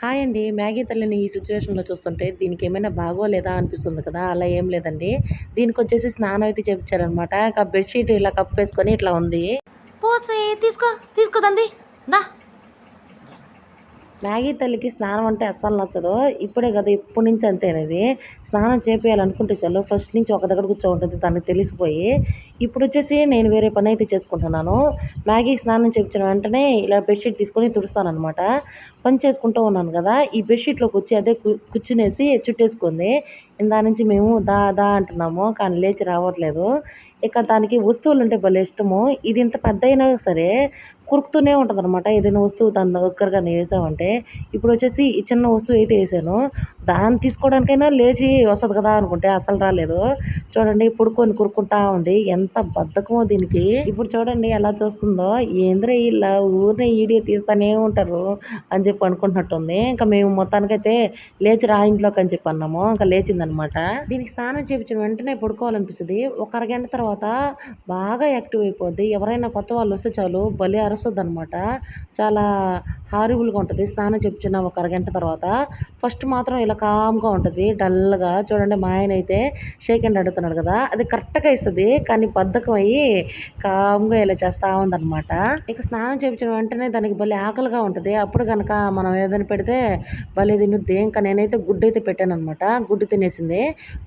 Hi అండి. Maggi తల్లిని ఈ సిచ్యువేషన్లో చూస్తుంటే దీనికి ఏమైనా బాగోలేదా అనిపిస్తుంది కదా! అలా ఏం లేదండి. దీనికొచ్చేసి స్నానం అయితే చేపిచ్చారనమాట. బెడ్‌షీట్ ఇలా కప్పేసుకొని ఇట్లా ఉంది. పోసే తీసుకో తీసుకోదండి నా దా మ్యాగీ తల్లికి స్నానం అంటే అస్సలు నచ్చదు. ఇప్పుడే కదా ఇప్పటి నుంచి అంతేనది. స్నానం చేపియాలనుకుంటే చాలు ఫస్ట్ నుంచి ఒక దగ్గర కూర్చో ఉంటుంది తనకు తెలిసిపోయి. ఇప్పుడు వచ్చేసి నేను వేరే పని అయితే చేసుకుంటున్నాను. మ్యాగీ స్నానం చేపించిన వెంటనే ఇలా బెడ్‌షీట్ తీసుకొని తుడుస్తానమాట పని చేసుకుంటూ ఉన్నాను కదా! ఈ బెడ్‌షీట్‌లోకి వచ్చి అదే కూర్చునేసి చుట్టేసుకుంది. ఇందా నుంచి మేము దా దా అంటున్నాము. కానీ లేచి రావట్లేదు. ఇక దానికి వస్తువులంటే భలే ఇష్టము. ఇది ఇంత పెద్దయినా సరే కురుకుతూనే ఉంటుంది అనమాట ఏదైనా వస్తువు దాని దగ్గరగా వేసామంటే ఇప్పుడు వచ్చేసి ఈ చిన్న వస్తువు అయితే వేసాను దాన్ని తీసుకోవడానికైనా లేచి వస్తుంది కదా అనుకుంటే అసలు రాలేదు. చూడండి పడుకోని కురుకుంటా ఉంది. ఎంత బద్ధకమో దీనికి. ఇప్పుడు చూడండి ఎలా చూస్తుందో. ఏంద్రే ఇలా ఊరినే వీడియో తీస్తానే ఉంటారు అని చెప్పి అనుకుంటున్నట్టుంది. ఇంకా మేము మొత్తానికైతే లేచి రా ఇంట్లోకి అని చెప్పి అన్నాము. ఇంకా లేచిందనమాట. దీనికి స్నానం చేపించిన వెంటనే పడుకోవాలనిపిస్తుంది ఒక అరగంట తర్వాత బాగా యాక్టివ్ అయిపోద్ది. ఎవరైనా కొత్త వాళ్ళు వస్తే చాలు భలే అనమాట చాలా హారిబుల్‌గా ఉంటుంది స్నానం చేపించిన ఒక అరగంట తర్వాత. ఫస్ట్ మాత్రం ఇలా కామ్‌గా ఉంటుంది డల్‌గా చూడండి మా ఆయన అయితే షేక్ హ్యాండ్ అడుగుతున్నాడు కదా! అది కరెక్ట్‌గా ఇస్తుంది కానీ బద్ధకం అయ్యి కామ్‌గా ఇలా చేస్తా ఉందనమాట. ఇక స్నానం చేపించిన వెంటనే దానికి భలే ఆకలిగా ఉంటుంది అప్పుడు గనక మనం ఏదైనా పెడితే భలే తినుద్ది. ఇంకా నేనైతే గుడ్డయితే పెట్టాననమాట. గుడ్డు తినేసింది.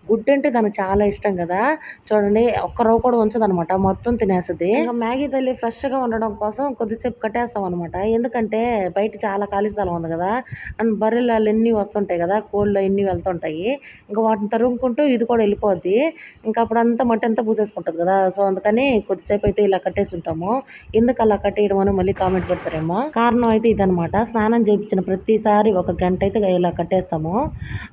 గుడ్డు అంటే దానికి చాలా ఇష్టం కదా! చూడండి ఒక్క పడవ కూడా ఉంచదనమాట. మొత్తం తినేస్తుంది మ్యాగీ తల్లి ఫ్రెష్‌గా ఉండడం కోసం కొద్దిసేపు కట్టేస్తామనమాట. ఎందుకంటే బయట చాలా ఖాళీ స్థలం ఉంది కదా! అండ్ బర్రెలు ఎన్ని వస్తుంటాయి కదా! కోళ్ళు అన్ని వెళ్తుంటాయి. ఇంకా వాటిని తరుముకుంటూ ఇది కూడా వెళ్ళిపోద్ది. ఇంకా అప్పుడంతా మట్టి అంతా పూసేసుకుంటది కదా! సో అందుకని కొద్దిసేపు అయితే ఇలా కట్టేసుంటాము. ఎందుకు అలా కట్టేయడం అని మళ్ళీ కామెంట్ పెడతారేమో. కారణం అయితే ఇదనమాట. స్నానం చేపించిన ప్రతిసారి ఒక గంట అయితే ఇలా కట్టేస్తాము.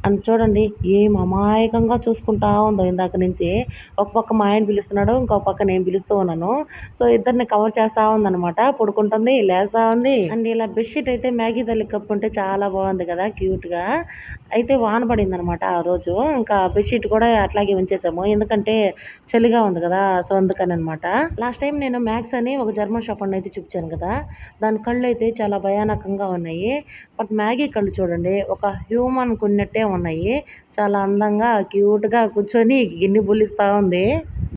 అండ్ చూడండి ఏం అమాయకంగా చూసుకుంటా ఉందో ఇందాక నుంచి. ఒక పక్క మా ఆయన పిలుస్తున్నాడు. ఇంకో పక్క నేను పిలుస్తూ ఉన్నాను. సో ఇద్దరిని కవర్ చేస్తా ఉందనమాట. పడుకుంటుంది, లేస్తా ఉంది. అండ్ ఇలా బెడ్‌షీట్ అయితే మ్యాగీ తల్లి కప్పుంటే చాలా బాగుంది కదా! క్యూట్‌గా. అయితే వాన పడిందనమాట ఆ రోజు. ఇంకా బెడ్‌షీట్ కూడా అట్లాగే ఉంచేసాము. ఎందుకంటే చలిగా ఉంది కదా! సో అందుకని అనమాట లాస్ట్ టైం నేను మ్యాక్స్ అని ఒక జర్మన్ షెఫర్డ్‌ని అయితే చూపించాను కదా! దాని కళ్ళు అయితే చాలా భయానకంగా ఉన్నాయి. బట్ మ్యాగీ కళ్ళు చూడండి ఒక హ్యూమన్ కొన్నట్టే ఉన్నాయి. చాలా అందంగా క్యూట్‌గా కూర్చొని గిన్ని బుల్లిస్తూ ఉంది.